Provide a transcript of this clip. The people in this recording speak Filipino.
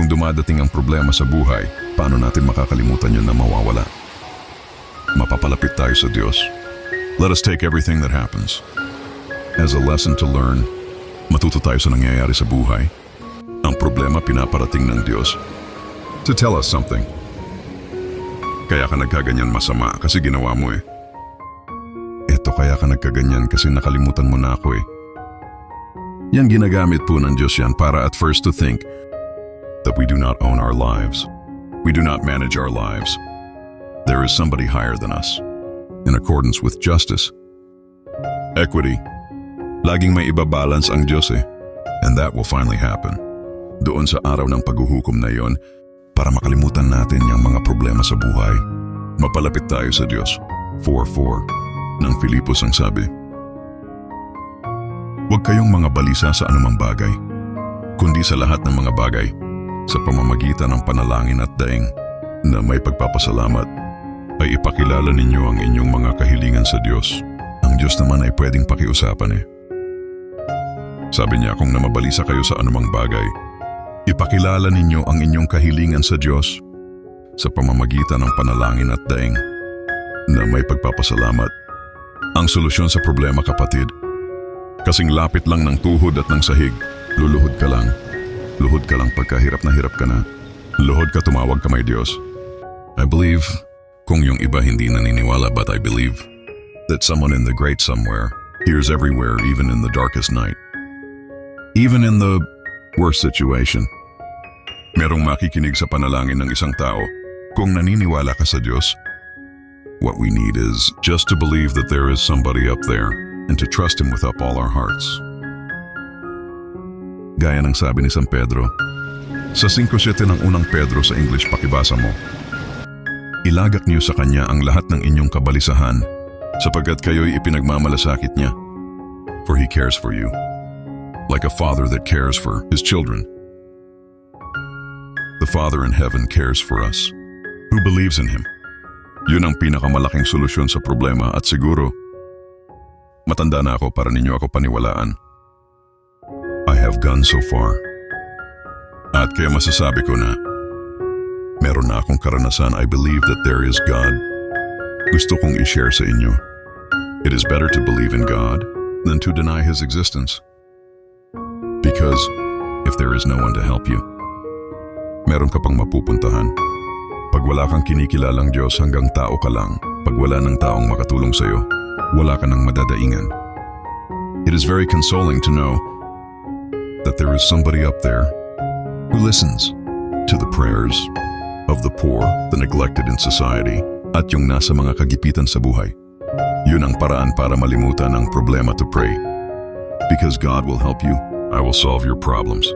Kung dumadating ang problema sa buhay, paano natin makakalimutan yun na mawawala? Mapapalapit tayo sa Diyos. Let us take everything that happens as a lesson to learn. Matuto tayo sa nangyayari sa buhay. Ang problema pinaparating ng Diyos to tell us something. Kaya ka nagkaganyan masama kasi ginawa mo eh. Eto kaya ka nagkaganyan kasi nakalimutan mo na ako eh. Yan ginagamit po ng Diyos yan para at first to think that we do not own our lives. We do not manage our lives. There is somebody higher than us, in accordance with justice. Equity. Laging may ibabalance ang Diyos eh. And that will finally happen. Doon sa araw ng paghuhukom na yon, para makalimutan natin yung mga problema sa buhay. Mapalapit tayo sa Diyos. 4.4 ng Filipos ang sabi. Huwag kayong mga balisa sa anumang bagay, kundi sa lahat ng mga bagay, sa pamamagitan ng panalangin at daing na may pagpapasalamat, ay ipakilala ninyo ang inyong mga kahilingan sa Diyos. Ang Diyos naman ay pwedeng pakiusapan eh. Sabi niya kung namabalisa kayo sa anumang bagay, ipakilala ninyo ang inyong kahilingan sa Diyos sa pamamagitan ng panalangin at daing na may pagpapasalamat. Ang solusyon sa problema kapatid, kasing lapit lang ng tuhod at ng sahig, luluhod ka lang. Luhod ka lang pagkahirap na hirap ka na. Luhod ka tumawag ka may Diyos. I believe, kung yung iba hindi naniniwala but I believe, that someone in the great somewhere hears everywhere even in the darkest night. Even in the worst situation. Merong makikinig sa panalangin ng isang tao kung naniniwala ka sa Diyos. What we need is just to believe that there is somebody up there and to trust Him with up all our hearts. Gaya ng sabi ni San Pedro, sa 5.7 ng unang Pedro sa English pakibasa mo, Ilagak niyo sa Kanya ang lahat ng inyong kabalisahan sapagkat kayo'y ipinagmamalasakit niya. For He cares for you, like a father that cares for his children. The Father in heaven cares for us, who believes in Him. Yun ang pinakamalaking solusyon sa problema at siguro, matanda na ako para ninyo ako paniwalaan. Have gone so far. At kaya masasabi ko na, meron na akong karanasan I believe that there is God. Gusto kong i-share sa inyo. It is better to believe in God than to deny His existence. Because if there is no one to help you, meron ka pang mapupuntahan. Pag wala kang kinikilalang Diyos hanggang tao ka lang, pag wala ng taong makatulong sa'yo, wala ka nang madadaingan. It is very consoling to know that there is somebody up there who listens to the prayers of the poor, the neglected in society, at yung nasa mga kagipitan sa buhay. Yun ang paraan para malimutan ang problema to pray. Because God will help you, I will solve your problems.